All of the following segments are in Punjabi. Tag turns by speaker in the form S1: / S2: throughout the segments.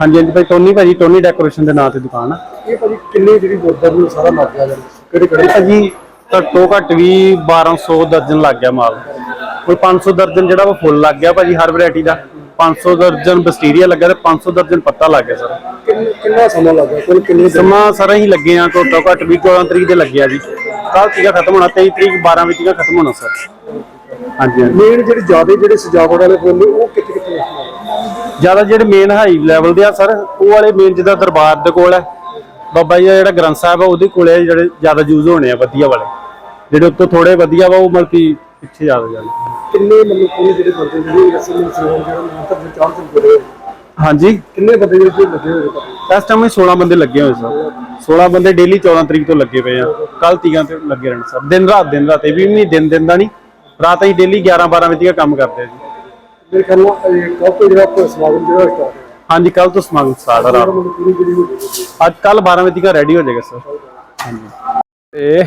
S1: ਹਾਂਜੀ ਹਾਂਜੀ ਭਾਈ ਟੋਨੀ ਭਾਜੀ ਟੋਨੀ ਡੈਕੋਰੇਸ਼ਨ ਦੇ ਨਾਂ ਤੇ ਦੁਕਾਨ ਆ।
S2: ਇਹ ਭਾਜੀ ਕਿੰਨੇ ਜਿਹੜੀ ਗੁਰਦਾਰੀ ਨੂੰ ਸਾਰਾ ਲੱਗ ਗਿਆ ਕਿਹੜੇ ਕਿਹੜੇ?
S1: ਭਾਜੀ ਘੱਟੋ ਘੱਟ ਵੀ 1200 ਦਰਜਨ ਲੱਗ ਗਿਆ ਮਾਲ। ਕੋਈ 500 ਦਰਜਨ ਜਿਹੜਾ ਉਹ ਫੁੱਲ ਲੱਗ ਗਿਆ ਭਾਜੀ ਹਰ ਵੈਰਾਈਟੀ ਦਾ। 500 ਦਰਜਨ ਬਸਟੀਰੀਆ ਲੱਗਾ ਤੇ 500 ਦਰਜਨ ਪੱਤਾ ਲੱਗ ਗਿਆ ਸਰ।
S2: ਕਿੰਨ- ਸਮਾਂ ਲੱਗ ਕੋਲ ਕਿੰਨੇ
S1: ਸਮਾਂ ਸਰ ਅਸੀਂ ਲੱਗੇ ਆ ਘੱਟੋ ਘੱਟ ਵੀ 14 ਤਰੀਕ ਦੇ ਲੱਗਿਆ ਜੀ। ਕੱਲ ਤੀਕਾ ਖਤਮ ਹੋਣਾ 23 ਤਰੀਕ 12 ਵਜੇ ਖਤਮ ਹੋਣਾ ਸਰ। ਹਾਂਜੀ
S2: ਮੇਨ ਜਿਹੜੇ ਜ਼ਿਆਦਾ ਜਿਹੜੇ ਸਜਾਵਟ ਵਾਲੇ ਫੁੱਲ ਉਹ
S1: ਜ਼ਿਆਦਾ ਜਿਹੜੇ ਮੇਨ ਹਾਈ ਲੈਵਲ ਦੇ ਆ ਸਰ ਉਹ ਵਾਲੇ ਮੇਨ ਜਿਹਦਾ ਦਰਬਾਰ ਦੇ ਕੋਲ ਹੈ ਬਾਬਾ ਜੀ ਦਾ ਜਿਹੜਾ ਗ੍ਰੰਥ ਸਾਹਿਬ ਆ ਉਹਦੇ ਕੋਲੇ ਜਿਹੜੇ ਜ਼ਿਆਦਾ ਯੂਜ਼ ਹੋਣੇ ਆ ਵਧੀਆ ਵਾਲੇ। ਜਿਹੜੇ ਉੱਤੋਂ ਥੋੜੇ ਵਧੀਆ ਵਾ ਉਹ ਮਤਲਬ ਕਿ ਪਿੱਛੇ ਜ਼ਿਆਦਾ ਜਾਂਦੇ
S2: ਕਿੰਨੇ ਮਤਲਬ ਕੋਲ ਜਿਹੜੇ ਬੰਦੇ ਜਿਹੜੇ ਰਸਮ ਨੂੰ ਸੇਵਨ ਜਿਹੜਾ ਚਾਰ ਦਿਨ ਬੋਲੇ
S1: ਹਾਂਜੀ।
S2: ਕਿੰਨੇ ਬੰਦੇ ਜਿਹੜੇ ਲੱਗੇ ਹੋਏ ਨੇ?
S1: ਇਸ ਟਾਈਮ 16 ਬੰਦੇ ਲੱਗੇ ਹੋਏ ਸਰ। 16 ਬੰਦੇ ਡੇਲੀ 14 ਤਰੀਕ ਤੋਂ ਲੱਗੇ ਪਏ ਆ। ਕੱਲ ਤੀਆਂ ਤੇ ਲੱਗੇ ਰਹਿਣ ਸਰ। ਦਿਨ ਰਾਤ ਦਿਨ ਰਾਤ। ਇਹ ਵੀ ਨਹੀਂ ਦਿਨ ਦਿਨ ਦਾ ਨਹੀਂ। ਰਾਤ ਹੀ ਡੇਲੀ 11 12 ਵਜੇ ਤੱਕ ਕੰਮ ਕਰਦੇ ਆ ਜੀ।
S2: ਮੇਰੇ ਖਿਆਲ ਨਾਲ ਇਹ ਕੱਲ ਤੋਂ ਜਿਹੜਾ ਆਪਣਾ ਸਮਾਗਮ ਜਿਹੜਾ ਸਟਾਰਟ ਹੈ
S1: ਹਾਂਜੀ ਕੱਲ ਤੋਂ ਸਮਾਗਮ ਸਟਾਰਟ ਆ ਰਾਤ ਨੂੰ।
S2: ਮਤਲਬ ਪੂਰੀ ਜਿਹੜੀ ਹੋ ਗਈ
S1: ਅੱਜ ਕੱਲ 12 ਵਜੇ ਤੱਕ ਰੈਡੀ ਹੋ ਜਾਏਗਾ ਸਰ ਹਾਂਜੀ। ਤੇ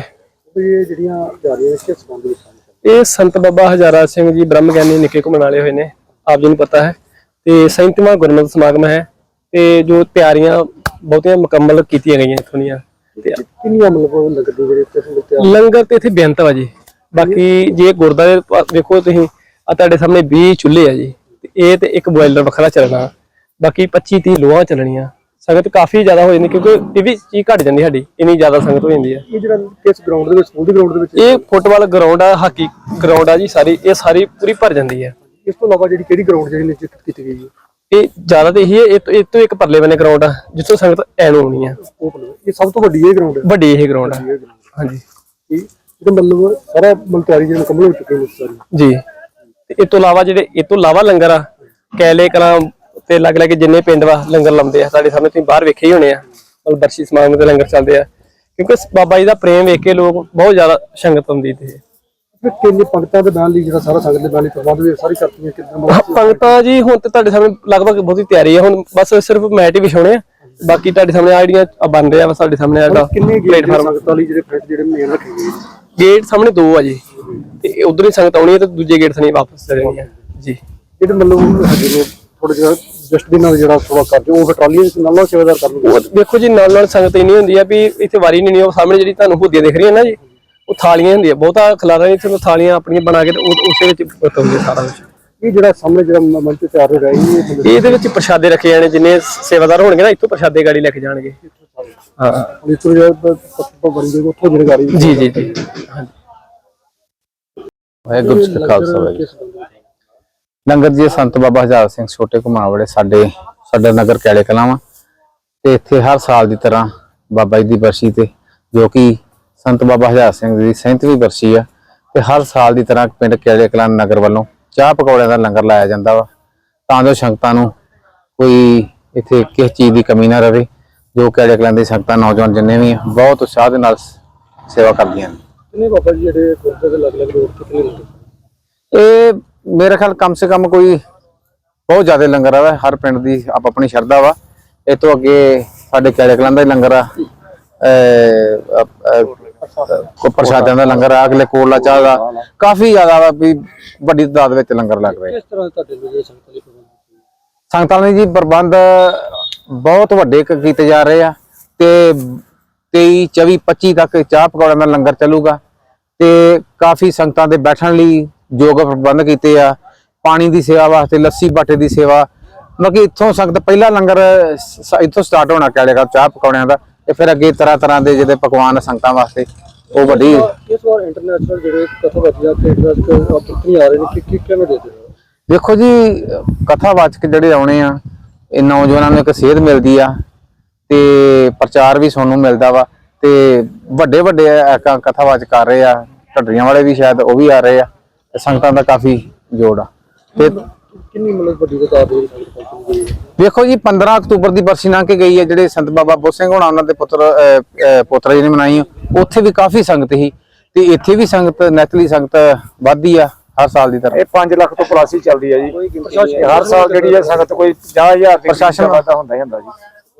S2: ਇਹ ਜਿਹੜੀਆਂ ਜਾ ਰਹੀਆਂ ਨੇ ਕਿਸ ਸੰਬੰਧ ਵਿੱਚ ਹਨ?
S3: ਇਹ ਸੰਤ ਬਾਬਾ ਹਜ਼ਾਰਾ ਸਿੰਘ ਜੀ ਬ੍ਰਹਮ ਗਿਆਨੀ ਨਿੱਕੇ ਘੁੰਮਣ ਵਾਲੇ ਹੋਏ ਨੇ ਆਪ ਜੀ ਨੂੰ ਪਤਾ ਹੈ। ਤੇ 37ਵਾਂ ਗੁਰਮਤਿ ਸਮਾਗਮ ਹੈ ਤੇ ਜੋ ਤਿਆਰੀਆਂ ਬਹੁਤੀਆਂ ਮੁਕੰਮਲ ਕੀਤੀਆਂ ਗਈਆਂ ਇਥੋਂ ਦੀਆਂ। ਤੇ
S2: ਕਿੰਨੀਆਂ ਮਤਲਬ ਲੱਗਦੀ ਜਿਹੜੇ ਦੇ ਤਿਆਰ?
S3: ਲੰਗਰ ਤੇ ਇੱਥੇ ਬੇਅੰਤ ਵਾ ਜੀ। ਬਾਕੀ ਜੇ ਗੁਰਦਾਰੇ ਵੇਖੋ ਤੁਸੀਂ ਆ ਤੁਹਾਡੇ ਸਾਹਮਣੇ 20 ਚੁੱਲ੍ਹੇ ਆ ਜੀ। ਤੇ ਇਹ ਤੇ ਇੱਕ ਬੋਇਲਰ ਵੱਖਰਾ ਚੱਲਣਾ। ਬਾਕੀ 25 30 ਲੋਹਾਂ ਚੱਲਣੀਆਂ। ਸੰਗਤ ਕਾਫੀ ਜ਼ਿਆਦਾ ਹੋ ਜਾਂਦੀ ਕਿਉਂਕਿ ਇਹ ਵੀ ਚੀਜ਼ ਘਟ ਜਾਂਦੀ ਸਾਡੀ। ਇੰਨੀ ਜ਼ਿਆਦਾ ਸੰਗਤ ਹੋ ਜਾਂਦੀ ਹੈ
S2: ਇਹ ਜਿਹੜਾ ਕਿਸ ਗਰਾਊਂਡ ਦੇ ਵਿੱਚ ਸਕੂਲ ਦੀ ਗਰਾਊਂਡ ਦੇ ਵਿੱਚ?
S3: ਇਹ ਫੁੱਟਬਾਲ ਗਰਾਊਂਡ ਆ ਹਾਕੀ ਗਰਾਊਂਡ ਆ ਜੀ ਸਾਰੀ। ਇਹ ਸਾਰੀ ਪੂਰੀ ਭਰ ਜਾਂਦੀ ਹੈ
S2: ਇਸ ਤੋਂ ਇਲਾਵਾ ਜਿਹੜੀ ਕਿਹੜੀ ਗਰਾਊਂਡ ਜਿਹੜੀ ਨਿਸ਼ਚਿਤ ਕੀਤੀ ਗਈ ਹੈ?
S3: ਇਹ ਜ਼ਿਆਦਾ ਤੇ ਇਹੀ ਹੈ ਇਹ ਤੋਂ ਇਹ ਤੋਂ ਇੱਕ ਪਰਲੇ ਬੰਨੇ ਗਰਾਊਂਡ ਆ ਜਿੱਥੋਂ ਸੰਗਤ ਐਨ ਆਉਣੀ ਆ।
S2: ਇਹ ਸਭ ਤੋਂ ਵੱਡੀ ਇਹ ਗਰਾਊਂਡ ਹੈ।
S3: ਵੱਡੀ ਇਹ ਗਰਾਊਂਡ ਆ। ਹਾਂਜੀ।
S2: ਇਹ ਮਤਲਬ ਸਾਰਾ ਮਤਲਬ ਤਿਆਰੀ ਜਿਹੜੀ ਮੁਕੰਮਲ ਹੋ ਚੁੱਕੀ ਹੈ
S3: ਜੀ। ਤੇ ਇਹ ਤੋਂ ਇਲਾਵਾ ਜਿਹੜੇ ਇਹ ਤੋਂ ਇਲਾਵਾ ਲੰਗਰ ਆ ਕੈਲੇ ਕਲਾਂ ਤੇ ਲੱਗ ਲੱਗ ਜਿੰਨੇ ਪਿੰਡ ਵਾ ਲੰਗਰ ਲਾਉਂਦੇ ਆ ਸਾਡੇ ਸਾਹਮਣੇ ਤੁਸੀਂ ਬਾਹਰ ਵੇਖੇ ਹੀ ਹੋਣੇ ਆ ਮਤਲਬ ਬਰਸ਼ੀ ਸਮਾਗਮ ਤੇ ਲੰਗਰ ਚੱਲਦੇ ਆ ਕਿਉਂਕਿ ਬਾਬਾ ਜੀ ਦਾ ਪ੍ਰੇਮ ਵੇਖ ਕੇ ਲੋਕ ਬਹੁਤ ਜ਼ਿਆਦਾ ਸੰਗਤ ਆਉਂਦੀ ਤੇ
S2: ਕਿੰਨੇ ਪੰਡਤਾਂ ਦੇ ਨਾਲ ਲਈ ਜਿਹੜਾ ਸਾਰਾ ਸੰਗਤ ਦੇ ਨਾਲ ਹੀ ਪ੍ਰਬੰਧ ਵੀ ਸਾਰੀ ਕਰਤੀਆਂ ਕਿਦਾਂ
S3: ਪੰਗਤਾਂ ਜੀ ਹੁਣ ਤੇ ਤੁਹਾਡੇ ਸਾਹਮਣੇ ਲਗਭਗ ਬਹੁਤੀ ਤਿਆਰੀ ਆ ਹੁਣ ਬਸ ਸਿਰਫ ਮੈਟ ਹੀ ਵਿਛਾਉਣੇ ਆ ਬਾਕੀ ਤੁਹਾਡੇ ਸਾਹਮਣੇ ਆ ਜਿਹੜੀਆਂ ਆ ਬਣ ਰਿਹਾ ਵਾ ਸਾਡੇ ਸਾਹਮਣੇ ਆਗਾ
S2: ਕਿੰਨੇ
S3: ਪਲੇਟਫਾਰਮ
S2: ਸੰਗਤ ਵਾਲੀ ਜਿਹੜੇ ਫਰੰਟ ਜਿਹੜੇ ਮੇਨ ਰੱਖੇ ਗਏ
S3: ਗੇਟ ਸਾਹਮਣੇ ਦੋ ਆ ਜੀ। ਤੇ ਉਧਰ ਹੀ ਸੰਗਤ ਆਉਣੀ ਹੈ ਤੇ ਦੂਜੇ ਗੇਟ ਸਣੀ ਵਾਪਸ ਚਲਣੀ ਹੈ ਜੀ।
S2: ਜਿਹੜੇ ਮਤਲਬ ਹੈਗੇ ਨੇ ਥੋੜਾ ਜਿਹਾ ਡਸਟਬਿਨ ਨਾਲ ਜਿਹੜਾ ਥੋੜਾ ਕਰ ਦਿਓ ਉਹ ਫਿਰ ਟਰਾਲੀਆਂ ਵਿੱਚ ਨਾਲ ਨਾਲ ਸੇਵਾਦਾਰ ਕਰ ਲੂਗਾ
S3: ਦੇਖੋ ਜੀ ਨਾਲ ਨਾਲ ਸੰਗਤ ਇੰਨੀ ਹੁੰਦੀ ਆ ਵੀ ਇੱਥੇ ਵਾਰੀ ਨਹੀਂ ਨਹੀਂ ਉਹ ਸਾਹਮਣੇ ਜਿਹੜੀ ਤੁਹਾਨੂੰ ਹੁੱਦੀਆਂ ਦਿਖ ਰਹੀਆਂ ਨਾ ਜੀ? ਉਹ ਥਾਲੀਆਂ ਹੁੰਦੀਆਂ ਬਹੁਤਾ ਖਲਾਰਾ ਨਹੀਂ ਇੱਥੇ ਥਾਲੀਆਂ ਆਪਣੀਆਂ ਬਣਾ ਕੇ ਉਸੇ ਵਿੱਚ ਵਰਤੋਂਦੇ ਸਾਰਾ ਕੁਝ
S2: ਇਹ ਜਿਹੜਾ ਸਾਹਮਣੇ ਜਿਹੜਾ ਮੰਚ ਤਿਆਰ ਹੋ ਰਿਹਾ ਇਹ
S3: ਇਹਦੇ ਵਿੱਚ ਪ੍ਰਸ਼ਾਦੇ ਰੱਖੇ ਜਾਣੇ ਜਿੰਨੇ ਸੇਵਾਦਾਰ ਹੋਣਗੇ ਨਾ ਇੱਥੋਂ ਪ੍ਰਸ਼ਾਦੇ ਗਾੜੀ ਲੈ ਕੇ ਜਾਣਗੇ। ਹਾਂ।
S2: ਇੱਥੋਂ ਜਿਹੜਾ ਬਣ ਜਾਏਗਾ ਉੱਥੋਂ ਜਿਹੜੇ ਗਾੜੀ
S3: ਜੀ ਜੀ ਜੀ।
S4: ਵਾਹਿਗੁਰੂ ਜੀ ਕਾ ਖਾਲਸਾ ਵਾਹਿਗੁਰੂ ਜੀ। ਲੰਗਰ ਜੀ ਸੰਤ ਬਾਬਾ ਹਜ਼ਾਰ ਸਿੰਘ ਛੋਟੇ ਘੁਮਾਵੜੇ ਸਾਡੇ ਸਾਡੇ ਨਗਰ ਕੈਲੇ ਕਲਾਵਾਂ ਤੇ ਇੱਥੇ ਹਰ ਸਾਲ ਦੀ ਤਰ੍ਹਾਂ ਬਾਬਾ ਜੀ ਦੀ ਬਰਸੀ ਤੇ ਜੋ ਕਿ ਸੰਤ ਬਾਬਾ ਹਜ਼ਾਰ ਸਿੰਘ ਦੀ 37ਵੀਂ ਬਰਸੀ ਆ ਤੇ ਹਰ ਸਾਲ ਦੀ ਤਰ੍ਹਾਂ ਪਿੰਡ ਕੈਲੇ ਕਲਾਂ ਨਗਰ ਵੱਲੋਂ ਚਾਹ ਪਕੌੜਿਆਂ ਦਾ ਲੰਗਰ ਲਾਇਆ ਜਾਂਦਾ ਵਾ। ਤਾਂ ਜੋ ਸੰਗਤਾਂ ਨੂੰ ਕੋਈ ਇੱਥੇ ਕਿਸੇ ਚੀਜ਼ ਦੀ ਕਮੀ ਨਾ ਰਵੇ ਜੋ ਕੈਲੇ ਕਲਾਂ ਦੀ ਸੰਗਤਾਂ ਨੌਜਵਾਨ ਜਿੰਨੇ ਵੀ ਬਹੁਤ ਉਤਸ਼ਾਹ ਦੇ ਨਾਲ ਸੇਵਾ ਕਰਦੀਆਂ ਨੇ।
S2: ਕਿੰਨੇ ਬਾਬਾ ਜੀ ਜਿਹੜੇ ਗੁਰਦੇ ਦੇ ਲੱਗ ਲੱਗ ਰੋਡ ਕਿੰਨੇ ਨੇ?
S4: ਇਹ ਮੇਰੇ ਖਿਆਲ ਕਮ ਸੇ ਕਮ ਕੋਈ ਬਹੁਤ ਜ਼ਿਆਦਾ ਲੰਗਰ ਆ ਹਰ ਪਿੰਡ ਦੀ ਆਪ ਆਪਣੀ ਸ਼ਰਧਾ ਵਾ। ਇਹ ਤੋਂ ਅੱਗੇ ਸਾਡੇ ਕੈਲੇ ਕਲਾਂ ਦਾ ਲੰਗਰ ਆ। ਕੋ ਪ੍ਰਸ਼ਾਦਿਆਂ ਦਾ ਲੰਗਰ ਆ ਅਗਲੇ ਕੋਲਾ ਚਾਹ ਦਾ। ਕਾਫੀ ਜ਼ਿਆਦਾ ਵਾ ਵੀ ਵੱਡੀ ਤਾਦਾਦ ਵਿੱਚ ਲੰਗਰ ਲੱਗ ਰਿਹਾ।
S2: ਕਿਸ ਤਰ੍ਹਾਂ ਤੁਹਾਡੇ ਲਈ ਸੰਗਤ ਲਈ ਪ੍ਰਬੰਧ
S4: ਸੰਗਤਾਂ ਲਈ ਜੀ ਪ੍ਰਬੰਧ ਬਹੁਤ ਵੱਡੇ ਕੀਤੇ ਜਾ ਰਹੇ ਆ ਤੇ 23 24 25 ਤੱਕ ਚਾਹ ਪਕੌੜਿਆਂ ਦਾ ਲੰਗਰ ਚੱਲੂਗਾ। ਤੇ ਕਾਫੀ ਸੰਗਤਾਂ ਦੇ ਬੈਠਣ ਲਈ ਯੋਗ ਪ੍ਰਬੰਧ ਕੀਤੇ ਆ। ਪਾਣੀ ਦੀ ਸੇਵਾ ਵਾਸਤੇ ਲੱਸੀ ਬਾਟੇ ਦੀ ਸੇਵਾ। ਮਤਲਬ ਕਿ ਇੱਥੋਂ ਸੰਗਤ ਪਹਿਲਾ ਲੰਗਰ ਇੱਥੋਂ ਸਟਾਰਟ ਹੋਣਾ ਕਹੇਗਾ ਚਾਹ ਪਕੌੜਿਆਂ ਦਾ। ਤੇ ਫਿਰ ਅੱਗੇ ਤਰ੍ਹਾਂ ਤਰ੍ਹਾਂ ਦੇ ਜਿਹੜੇ ਪਕਵਾਨ ਸੰਗਤਾਂ ਵਾਸਤੇ ਉਹ ਵੱਡੀ
S2: ਇਸ ਵਾਰ ਇੰਟਰਨੈਸ਼ਨਲ ਜਿਹੜੇ ਕਥਾਵਾਚੀਆਂ ਤੇ ਇੰਟਰਨੈਸ਼ਨਲ ਆਪਰਚੂਨਿਟੀ ਆ ਰਹੇ ਨੇ ਕਿ ਕੀ ਕਿਹਨੂੰ ਦੇ ਦਿਓ
S4: ਦੇਖੋ ਜੀ ਕਥਾਵਾਚਕ ਜਿਹੜੇ ਆਉਣੇ ਆ ਇਹ ਨੌਜਵਾਨਾਂ ਨੂੰ ਇੱਕ ਸੇਧ ਮਿਲਦੀ ਆ। ਤੇ ਪ੍ਰਚਾਰ ਵੀ ਸਾਨੂੰ ਮਿਲਦਾ ਵਾ ਤੇ ਵੱਡੇ ਵੱਡੇ ਐਕਾਂ ਕਥਾਵਾਚਕ ਕਰ ਰਹੇ ਆ ਢੱਡਰੀਆਂ ਵਾਲੇ ਵੀ ਸ਼ਾਇਦ ਉਹ ਵੀ ਆ ਰਹੇ ਆ ਤੇ ਸੰਗਤਾਂ ਦਾ ਕਾਫੀ ਜੋੜ ਆ। ਤੇ
S2: ਕਿੰਨੀ ਮਤਲਬ ਵੱਡੀ ਦੇ ਵਿੱਚ ਸੰਗਤ
S4: ਵੇਖੋ ਜੀ 15 ਅਕਤੂਬਰ ਦੀ ਬਰਸੀ ਲੰਘ ਕੇ ਗਈ ਹੈ ਜਿਹੜੇ ਸੰਤ ਬਾਬਾ ਬੋਧ ਸਿੰਘ ਹੋਣਾ ਉਹਨਾਂ ਦੇ ਪੁੱਤਰ ਪੋਤਰਾ ਜੀ ਨੇ ਮਨਾਈ। ਉੱਥੇ ਵੀ ਕਾਫੀ ਸੰਗਤ ਸੀ। ਤੇ ਇੱਥੇ ਵੀ ਸੰਗਤ ਨੈਤਲੀ ਸੰਗਤ ਵੱਧਦੀ ਆ ਹਰ ਸਾਲ ਦੀ ਤਰ੍ਹਾਂ।
S2: ਇਹ 5 ਲੱਖ ਤੋਂ ਪਲਾਸੀ ਚੱਲਦੀ ਹੈ ਜੀ। ਹਰ ਸਾਲ ਜਿਹੜੀ ਹੈ ਸੰਗਤ ਕੋਈ 50000 ਦੀ
S4: ਪ੍ਰਸ਼ਾਸਨ
S2: ਵਾਧਾ ਹੁੰਦਾ ਹੀ ਹੁੰਦਾ ਜੀ।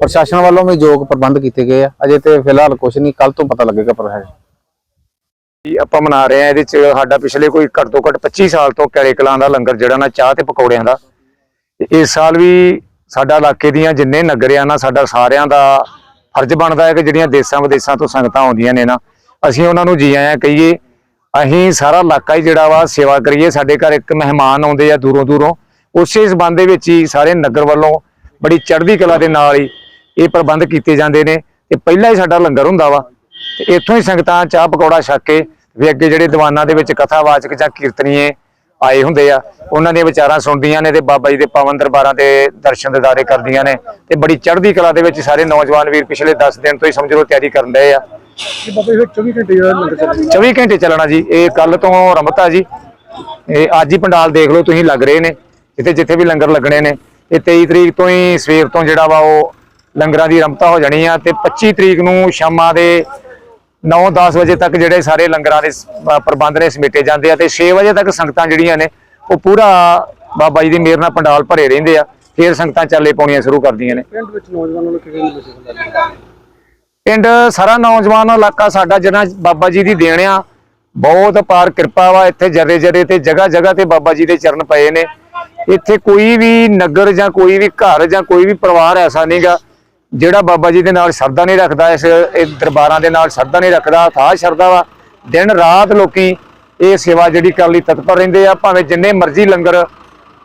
S4: ਪ੍ਰਸ਼ਾਸਨ ਵੱਲੋਂ ਵੀ ਯੋਗ ਪ੍ਰਬੰਧ ਕੀਤੇ ਗਏ ਆ, ਅਜੇ ਤੇ ਫਿਲਹਾਲ ਕੁਝ ਨਹੀਂ ਕੱਲ ਤੋਂ ਪਤਾ ਲੱਗੇਗਾ ਪਰ
S5: ਜੀ, ਆਪਾਂ ਮਨਾ ਰਹੇ ਆ ਇਹਦੇ ਚ, ਸਾਡਾ ਪਿਛਲੇ ਕੋਈ ਘੱਟ ਤੋਂ ਘੱਟ 25 ਸਾਲ ਤੋਂ ਕੈਲੇ ਕਲਾਂ ਦਾ ਲੰਗਰ ਜਿਹੜਾ ਨਾ, ਚਾਹ ਤੇ ਪਕੌੜਿਆਂ ਦਾ। ਇਸ ਸਾਲ ਵੀ ਸਾਡਾ ਇਲਾਕੇ ਦੀਆਂ ਜਿੰਨੇ ਨਗਰ ਆ ਸਾਡਾ ਸਾਰਿਆਂ ਦਾ ਫਰਜ਼ ਬਣਦਾ ਹੈ ਕਿ ਜਿਹੜੀਆਂ ਦੇਸਾਂ ਵਿਦੇਸਾਂ ਤੋਂ ਸੰਗਤਾਂ ਆਉਂਦੀਆਂ ਨੇ ਨਾ, ਅਸੀਂ ਉਹਨਾਂ ਨੂੰ ਜੀ ਆਇਆਂ ਕਹੀਏ, ਅਸੀਂ ਸਾਰਾ ਇਲਾਕਾ ਹੀ ਜਿਹੜਾ ਵਾ, ਸੇਵਾ ਕਰੀਏ, ਸਾਡੇ ਘਰ ਇੱਕ ਮਹਿਮਾਨ ਆਉਂਦੇ ਆ ਦੂਰੋਂ ਦੂਰੋਂ, ਉਸੇ ਸਬੰਧ ਦੇ ਵਿੱਚ ਹੀ ਸਾਰੇ ਨਗਰ ਵੱਲੋਂ ਬੜੀ ਚੜ੍ਹਦੀ ਕਲਾ ਦੇ ਨਾਲ ਹੀ ਇਹ ਪ੍ਰਬੰਧ ਕੀਤੇ ਜਾਂਦੇ ਨੇ ਤੇ ਪਹਿਲਾਂ ਹੀ ਸਾਡਾ ਲੰਗਰ ਹੁੰਦਾ ਵਾ ਤੇ ਇੱਥੋਂ ਹੀ ਸੰਗਤਾਂ ਚਾਹ ਪਕੌੜਾ ਛਕ ਕੇ ਵੀ ਅੱਗੇ ਜਿਹੜੇ ਦੀਵਾਨਾਂ ਦੇ ਵਿੱਚ ਕਥਾਵਾਚਕ ਜਾਂ ਕੀਰਤਨੀਏ ਆਏ ਹੁੰਦੇ ਆ, ਉਹਨਾਂ ਦੀਆਂ ਵਿਚਾਰਾਂ ਸੁਣਦੀਆਂ ਨੇ ਤੇ ਬਾਬਾ ਜੀ ਦੇ ਪਾਵਨ ਦਰਬਾਰਾਂ ਦੇ ਦਰਸ਼ਨ ਦਿਦਾਰੇ ਕਰਦੀਆਂ ਨੇ ਤੇ ਬੜੀ ਚੜ੍ਹਦੀ ਕਲਾ ਦੇ ਵਿੱਚ ਸਾਰੇ ਨੌਜਵਾਨ ਵੀਰ ਪਿਛਲੇ 10 ਦਿਨ ਤੋਂ ਹੀ ਸਮਝ ਲਓ ਤਿਆਰੀ ਕਰਨ ਰਹੇ ਆ।
S2: ਇਹ ਬਾਬਾ ਜੀ ਫਿਰ 24 ਘੰਟੇ
S5: 24 ਘੰਟੇ ਚੱਲਣਾ ਜੀ, ਇਹ ਕੱਲ ਤੋਂ ਰਮਤਾ ਜੀ, ਇਹ ਅੱਜ ਹੀ ਪੰਡਾਲ ਦੇਖ ਲਓ ਤੁਸੀਂ ਲੱਗ ਰਹੇ ਨੇ, ਜਿੱਥੇ ਜਿੱਥੇ ਵੀ ਲੰਗਰ ਲੱਗਣੇ ਨੇ, ਇਹ 23 ਤਰੀਕ ਤੋਂ ਹੀ ਸਵੇਰ ਤੋਂ ਜਿਹੜਾ ਵਾ ਉਹ ਲੰਗਰਾਂ ਦੀ ਰਮਤਾ ਹੋ ਜਾਣੀ ਆ ਤੇ 25 ਤਰੀਕ ਨੂੰ ਸ਼ਾਮਾਂ ਦੇ 9-10 ਵਜੇ ਤੱਕ ਜਿਹੜੇ ਸਾਰੇ ਲੰਗਰਾਂ ਦੇ ਪ੍ਰਬੰਧ ਨੇ ਸਮੇਟੇ ਜਾਂਦੇ ਆ ਤੇ 6 ਵਜੇ ਤੱਕ ਸੰਗਤਾਂ ਜਿਹੜੀਆਂ ਨੇ ਉਹ ਪੂਰਾ ਬਾਬਾ ਜੀ ਦੀ ਮਿਹਰ ਨਾਲ ਪੰਡਾਲ ਭਰੇ ਰਹਿੰਦੇ ਆ ਫਿਰ ਸੰਗਤਾਂ ਚਾਲੇ ਪਾਉਣੀਆਂ ਸ਼ੁਰੂ ਕਰਦੀਆਂ ਨੇ।
S2: ਪਿੰਡ ਵਿੱਚ ਨੌਜਵਾਨਾਂ ਨੂੰ ਕਿਵੇਂ ਹੁੰਦਾ
S5: ਪਿੰਡ ਸਾਰਾ ਨੌਜਵਾਨ ਇਲਾਕਾ ਸਾਡਾ ਜਿਹੜਾ ਬਾਬਾ ਜੀ ਦੀ ਦੇਣ ਆ ਬਹੁਤ ਅਪਾਰ ਕਿਰਪਾ ਵਾ ਇੱਥੇ ਜਰੇ ਜਰੇ ਤੇ ਜਗ੍ਹਾ ਜਗ੍ਹਾ ਤੇ ਬਾਬਾ ਜੀ ਦੇ ਚਰਨ ਪਏ ਨੇ। ਇੱਥੇ ਕੋਈ ਵੀ ਨਗਰ ਜਾਂ ਕੋਈ ਵੀ ਘਰ ਜਾਂ ਕੋਈ ਵੀ ਪਰਿਵਾਰ ਐਸਾ ਨਹੀਂਗਾ ਜਿਹੜਾ ਬਾਬਾ ਜੀ ਦੇ ਨਾਲ ਸ਼ਰਧਾ ਨਹੀਂ ਰੱਖਦਾ ਇਸ ਇਹ ਦਰਬਾਰਾਂ ਦੇ ਨਾਲ ਸ਼ਰਧਾ ਨਹੀਂ ਰੱਖਦਾ ਥਾਂ ਸ਼ਰਧਾ ਵਾ ਦਿਨ ਰਾਤ ਲੋਕੀ ਇਹ ਸੇਵਾ ਜਿਹੜੀ ਕਰਨ ਲਈ ਤਤਪਰ ਰਹਿੰਦੇ ਆ ਭਾਵੇਂ ਜਿੰਨੇ ਮਰਜ਼ੀ ਲੰਗਰ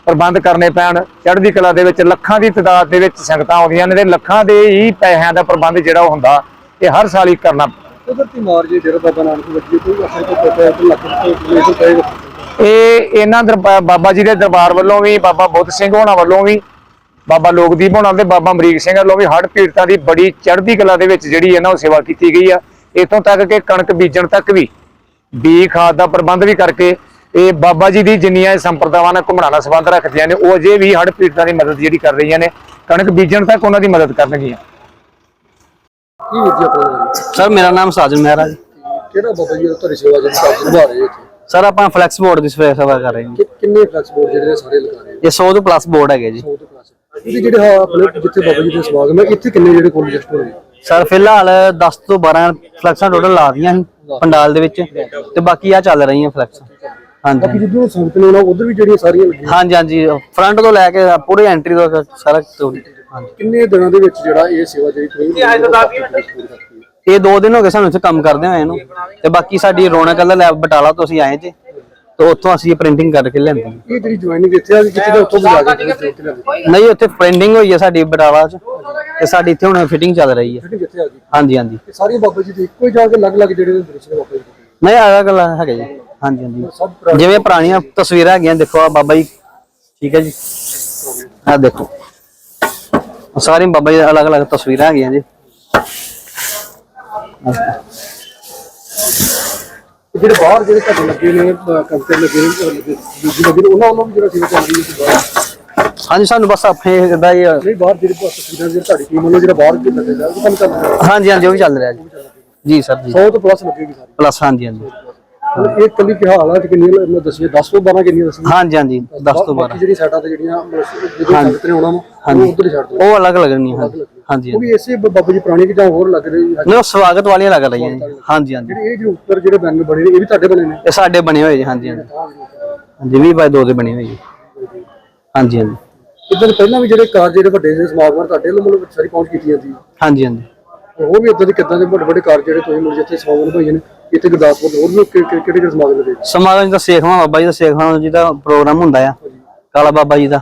S5: ਪ੍ਰਬੰਧ ਕਰਨੇ ਪੈਣ ਚੜ੍ਹਦੀ ਕਲਾ ਦੇ ਵਿੱਚ ਲੱਖਾਂ ਦੀ ਤਦਾਦ ਦੇ ਵਿੱਚ ਸੰਗਤਾਂ ਆਉਂਦੀਆਂ ਨੇ ਤੇ ਲੱਖਾਂ ਦੇ ਹੀ ਪੈਸਿਆਂ ਦਾ ਪ੍ਰਬੰਧ ਜਿਹੜਾ ਉਹ ਹੁੰਦਾ ਇਹ ਹਰ ਸਾਲ ਹੀ ਕਰਨਾ।
S2: ਕੁਦਰਤੀ ਮਾਰ ਜੇ ਜਿਹੜਾ ਬਾਬਾ ਨਾਨਕ ਵੱਜੀ ਕੋਈ ਅਸਰ ਕੋ ਪਤਾ ਹੈ ਲੱਖ ਰੁਪਏ ਤੋਂ ਪਏਗਾ
S5: ਇਹ ਇਹਨਾਂ ਬਾਬਾ ਜੀ ਦੇ ਦਰਬਾਰ ਵੱਲੋਂ ਵੀ ਬਾਬਾ ਬੁੱਧ ਸਿੰਘ ਹੋਣਾ ਵੱਲੋਂ ਵੀ ਬਾਬਾ ਲੋਕਦੀਪ ਹੋਣਾ ਤੇ ਬਾਬਾ ਅਮਰੀਕ ਸਿੰਘ ਵੱਲੋਂ ਵੀ ਹੜ੍ਹ ਪੀੜਤਾਂ ਦੀ ਬੜੀ ਚੜ੍ਹਦੀ ਕਲਾ ਦੇ ਵਿੱਚ ਜਿਹੜੀ ਹੈ ਨਾ ਉਹ ਸੇਵਾ ਕੀਤੀ ਗਈ ਆ। ਇਥੋਂ ਤੱਕ ਕਿ ਕਣਕ ਬੀਜਣ ਤੱਕ ਵੀ ਬੀ ਖਾਦ ਦਾ ਪ੍ਰਬੰਧ ਵੀ ਕਰਕੇ ਇਹ ਬਾਬਾ ਜੀ ਦੀ ਜਿੰਨੀਆਂ ਇਹ ਸੰਪਰਦਾਵਾਂ ਨਾਲ ਘੁਮਣਾ ਨਾਲ ਸੰਬੰਧ ਰੱਖਦੀਆਂ ਨੇ ਉਹ ਅਜੇ ਵੀ ਹੜ੍ਹ ਪੀੜਤਾਂ ਦੀ ਮਦਦ ਜਿਹੜੀ ਕਰ ਰਹੀਆਂ ਨੇ। ਕਣਕ ਬੀਜਣ ਤੱਕ ਉਹਨਾਂ ਦੀ ਮਦਦ ਕਰਨਗੀਆਂ।
S2: ਕੀ ਵੀਰ ਜੀ ਆਪਣਾ?
S6: ਸਰ ਮੇਰਾ ਨਾਮ ਸਾਜਨ ਮਹਿਰਾ ਜੀ।
S2: ਕਿਹੜਾ ਬਾਬਾ ਜੀ ਤੁਹਾਡੀ ਸੇਵਾ ਜਿਹੜੀ ਕਾਬੂ ਨਿਭਾ ਰਹੇ ਇੱਥੇ?
S6: ਸਰ ਆਪਾਂ ਫਲੈਕਸ ਬੋਰਡ ਦੀ ਸੇਵਾ ਸੇਵਾ ਕਰ ਰਹੇ ਹਾਂ।
S2: ਕਿ ਕਿੰਨੇ ਫਲੈਕਸ ਬੋਰਡ ਜਿਹੜੇ ਨੇ ਸਾਰੇ ਲਗਾ ਰਹੇ
S6: ਇਹ 100 ਤੋਂ ਪਲੱਸ ਬੋਰਡ ਹੈਗੇ ਜੀ।
S2: ਹੋ ਤੋਂ ਕਲਾਸ ਇਹਦੇ ਜਿਹੜੇ ਹਾਂ ਆਪਣੇ ਜਿੱਥੇ ਬਾਬਾ ਜੀ ਦੇ ਸਮਾਗਮ ਹੈ ਇੱਥੇ ਕਿੰਨੇ ਜਿਹੜੇ ਕੋਲ ਜਸਟ ਹੋਏ
S6: ਸਰ ਫਿਲਹਾਲ 10 ਤੋਂ 12 ਫਲੈਕਸਾਂ ਟੋਟਲ ਲਾ ਦੀਆਂ ਸੀ ਪੰਡਾਲ ਦੇ ਵਿੱਚ। ਤੇ ਬਾਕੀ ਆ ਚੱਲ ਰਹੀਆਂ ਫਲੈਕਸ ਹਾਂਜੀ
S2: ਬਾਕੀ ਜਿੱਦੋਂ ਸੰਗਤ ਨੇ ਉਹਨਾਂ ਉਧਰ ਵੀ ਜਿਹੜੀਆਂ ਸਾਰੀਆਂ ਲੱਗੀਆਂ।
S6: ਹਾਂਜੀ ਹਾਂਜੀ ਫਰੰਟ ਤੋਂ ਲੈ ਕੇ ਪੂਰੇ ਐਂਟਰੀ ਤੋਂ ਸਾਰਾ ਹਾਂਜੀ।
S2: ਕਿੰਨੇ ਦਿਨਾਂ ਦੇ ਵਿੱਚ ਜਿਹੜਾ ਇਹ ਸੇਵਾ ਜਿਹੜੀ ਤੁਸੀਂ
S6: ਇਹ ਦੋ ਦਿਨ ਹੋ ਗਏ ਸਾਨੂੰ ਇੱਥੇ ਕੰਮ ਕਰਦੇ ਹੋਏ ਨੂੰ। ਤੇ ਬਾਕੀ ਸਾਡੀ ਰੌਣਕ ਵਾਲਾ ਲੈਬ ਬਟਾਲਾ ਤੋਂ ਅਸੀਂ ਆਏ ਜੀ। ਤੇ ਉੱਥੋਂ ਅਸੀਂ ਪ੍ਰਿੰਟਿੰਗ ਕਰਕੇ ਲਿਆਂਦੀ
S2: ਇਹ ਜਿਹੜੀ ਜੁਆਇਨਿੰਗ ਇੱਥੇ ਆ ਕਿਤੇ ਦਾ ਉੱਥੋਂ ਜਾ ਕੇ ਲਿਆਂਦੇ
S6: ਨਹੀਂ ਉੱਥੇ ਪ੍ਰਿੰਟਿੰਗ ਹੋਈ ਹੈ ਸਾਡੀ ਬਟਾਲਾ 'ਚ ਤੇ ਸਾਡੀ ਇੱਥੇ ਹੁਣ ਫਿਟਿੰਗ ਚੱਲ ਰਹੀ ਹੈ
S2: ਆ ਗਈ?
S6: ਹਾਂਜੀ ਹਾਂਜੀ।
S2: ਇਹ ਸਾਰੀ ਬਾਬਾ ਜੀ ਦੇ ਇੱਕੋ ਹੀ ਜਾ ਕੇ ਅਲੱਗ-ਅਲੱਗ ਜਿਹੜੇ ਦ੍ਰਿਸ਼ ਨੇ ਬਾਬਾ ਜੀ ਦੇ।
S6: ਨਹੀਂ ਅਲੱਗ ਅਲੱਗ ਹੈਗੇ ਜੀ। ਹਾਂਜੀ ਹਾਂਜੀ। ਜਿਵੇਂ ਪੁਰਾਣੀਆਂ ਤਸਵੀਰਾਂ ਹੈਗੀਆਂ ਦੇਖੋ ਆ ਬਾਬਾ ਜੀ। ਠੀਕ ਹੈ ਜੀ। ਆ ਦੇਖੋ। ਆਹ ਸਾਰੀ ਬਾਬਾ ਜੀ ਅਲੱਗ ਅਲੱਗ ਤਸਵੀਰਾਂ ਹੈਗੀਆਂ ਜੀ।
S2: ਤੇ ਜਿਹੜੇ ਬਾਹਰ ਜਿਹੜੇ ਤੁਹਾਡੇ ਲੱਗੇ ਨੇ ਕੰਪਿਊਟਰ ਲੱਗੇ ਨੇ ਅਹ ਲੱਗੇ- ਦੂਜੀ ਲੱਗੇ ਨੇ ਉਹਨਾਂ ਵੱਲੋਂ ਵੀ ਜਿਹੜਾ ਸੇਵਾ ਚੱਲ ਰਹੀ ਹੈ ਬਾਹਰ?
S6: ਹਾਂਜੀ ਸਾਨੂੰ ਬਸ ਆਪਣੇ ਦਾ ਹੀ
S2: ਨਹੀਂ ਬਾਹਰ ਜਿਹੜੇ ਤਸਵੀਰਾਂ ਜਿਹੜੇ ਤੁਹਾਡੀ ਟੀਮ ਵੱਲੋਂ ਜਿਹੜਾ ਬਾਹਰ ਦੇ ਲੱਗੇ ਜਾ ਉਹ ਕੰਮ ਚੱਲ ਰਿਹਾ?
S6: ਹਾਂਜੀ ਹਾਂਜੀ ਉਹ ਵੀ ਚੱਲ ਰਿਹਾ ਜੀ। ਜੀ ਸਰ ਜੀ।
S2: 100 ਤੋਂ ਪਲੱਸ ਲੱਗੇਗੀ ਸਾਰੀ।
S6: ਪਲੱਸ ਹਾਂਜੀ ਹਾਂਜੀ।
S2: ਇਹ ਕੱਲੀ ਕਿ ਹਾਲਾਤ ਕਿੰਨੀਆਂ ਮੈਂ ਦੱਸੀਏ 10 ਤੋਂ 12 ਕਿੰਨੀਆਂ ਦੱਸੀਆਂ?
S6: ਹਾਂਜੀ ਹਾਂਜੀ 10 ਤੋਂ 12
S2: ਬਾਕੀ ਜਿਹੜੀ ਸਾਈਡਾਂ ਤੇ ਜਿਹੜੀਆਂ ਸੰਗਤ ਨੇ ਆਉਣਾ ਉਹ ਉਧਰ ਹੀ ਛੱਡ ਦੋ
S6: ਉਹ ਅਲੱਗ ਲੱਗਣੀਆਂ ਹਾਂਜੀ। ਹਾਂਜੀ
S2: ਉਹ ਵੀ ਇਸੇ ਬਾਬਾ ਜੀ ਪੁਰਾਣੀ ਕਿ ਜਾਂ ਹੋਰ ਲੱਗ ਰਹੀ ਹੈ
S6: ਉਹ ਸਵਾਗਤ ਵਾਲੀਆਂ ਲੱਗ ਰਹੀਆਂ ਜੀ ਹਾਂਜੀ ਹਾਂਜੀ।
S2: ਜਿਹੜੇ ਇਹ ਜਿਹੜੇ ਉੱਪਰ ਜਿਹੜੇ ਬੈਨਰ ਬਣੇ ਨੇ ਇਹ ਵੀ ਤੁਹਾਡੇ ਬਣੇ ਨੇ?
S6: ਇਹ ਸਾਡੇ ਬਣੇ ਹੋਏ ਜੀ ਹਾਂਜੀ ਹਾਂਜੀ। ਹਾਂਜੀ 20 ਬਾਈ 2 ਦੇ ਬਣੇ ਹੋਏ ਜੀ। ਹਾਂਜੀ ਹਾਂਜੀ।
S2: ਇਦਾਂ ਪਹਿਲਾਂ ਵੀ ਜਿਹੜੇ ਕਾਰ ਜਿਹੜੇ ਵੱਡੇ ਜਿਹੜੇ ਸਮਾਗਮ ਆ, ਤੁਹਾਡੇ ਵੱਲੋਂ ਸਾਰੀ ਪਹੁੰਚ ਕੀਤੀ ਜਾਂਦੀ
S6: ਹਾਂਜੀ ਹਾਂਜੀ।
S2: ਉਹ ਵੀ ਇਦਾਂ ਦੇ ਕਿੱਦਾਂ ਦੇ ਵੱਡੇ ਵੱਡੇ ਕਾਰ ਜਿਹੜੇ ਤੁਸੀਂ ਮੁੜ ਜਿੱਥੇ ਸਮਾਗਮ ਹੋਏ ਨੇ? ਇੱਥੇ ਗੁਰਦਾਸਪੁਰ ਹੋਰ ਵੀ ਕਿ- ਕਿ- ਕਿਹੜੇ ਕਿਹੜੇ ਸਮਾਗਮ ਨੇ
S6: ਸਮਾਗਮ ਦਾ ਸੇਖਵਾਂ ਬਾਬਾ ਜੀ ਦਾ ਸੇਖਵਾਂ ਜੀ ਦਾ ਪ੍ਰੋਗਰਾਮ ਹੁੰਦਾ ਆ। ਕਾਲਾ ਬਾਬਾ ਜੀ ਦਾ।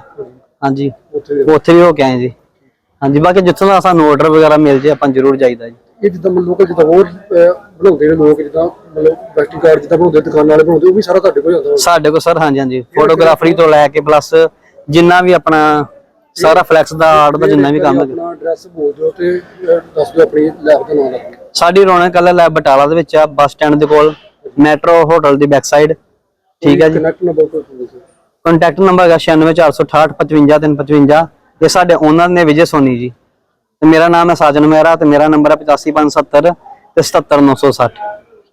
S6: ਹਾਂਜੀ।
S2: ਉੱਥੇ
S6: ਉੱਥੇ ਵੀ ਹੋ ਕੇ ਆਏ ਜੀ। ਹਾਂਜੀ ਬਾਕੀ ਜਿੱਥੋਂ ਦਾ ਸਾਨੂੰ ਆਰਡਰ ਵਗੈਰਾ ਮਿਲ ਜੇ ਆਪਾਂ ਜ਼ਰੂਰ ਜਾਈਦਾ ਜੀ।
S2: ਇਹ ਜਿੱਦਾਂ ਮਤਲਬ ਲੋਕ ਜਿੱਦਾਂ ਹੋਰ ਅਹ, ਬਣਾਉਂਦੇ ਨੇ ਲੋਕ ਜਿੱਦਾਂ ਮਤਲਬ ਵੈਸਟਿੰਗ ਕਾਰਡ ਜਿੱਦਾਂ ਬਣਾਉਂਦੇ ਦੁਕਾਨ ਵਾਲੇ ਬਣਾਉਂਦੇ ਉਹ ਵੀ ਸਾਰਾ ਤੁਹਾਡੇ ਕੋਲ ਆਉਂਦਾ
S6: ਸਾਡੇ ਕੋਲ ਸਰ ਹਾਂਜੀ ਹਾਂਜੀ। ਫੋਟੋਗ੍ਰਾਫਰੀ ਤੋਂ ਲੈ ਕੇ ਪਲੱਸ ਜਿੰਨਾ ਵੀ ਆਪਣਾ ਸਾਰਾ ਫਲੈਕਸ ਦਾ ਆਰਟ ਦਾ ਜਿੰਨਾ ਵੀ ਕੰਮ ਹੈ।
S2: ਆਪਣਾ ਐਡਰੈਸ ਬੋਲ ਦਿਓ ਤੇ ਅਹ, ਦੱਸ ਦਿਓ ਆਪਣੀ ਲੈਬ ਦਾ ਨਾਮ ਦੱਸ ਦਿਓ
S6: ਸਾਡੀ ਰੌਣਕ ਕਲਾ ਲੈਬ ਬਟਾਲਾ ਦੇ ਵਿੱਚ ਆ ਬੱਸ ਸਟੈਂਡ ਦੇ ਕੋਲ ਮੈਟਰੋ ਹੋਟਲ ਦੀ ਬੈਕ ਸਾਈਡ ਠੀਕ ਹੈ ਜੀ।
S2: ਕਨੈਕਟ ਨੰਬਰ
S6: ਕੰਟੈਕਟ ਨੰਬਰ ਹੈਗਾ 9646855355 ਇਹ ਸਾਡੇ ਓਨਰ ਨੇ ਵਿਜੇ ਸੋਨੀ ਜੀ। ਤੇ ਮੇਰਾ ਨਾਮ ਹੈ ਸਾਜਨ ਮਹਿਰਾ ਤੇ ਮੇਰਾ ਨੰਬਰ ਹੈ 85570 ਤੇ 77960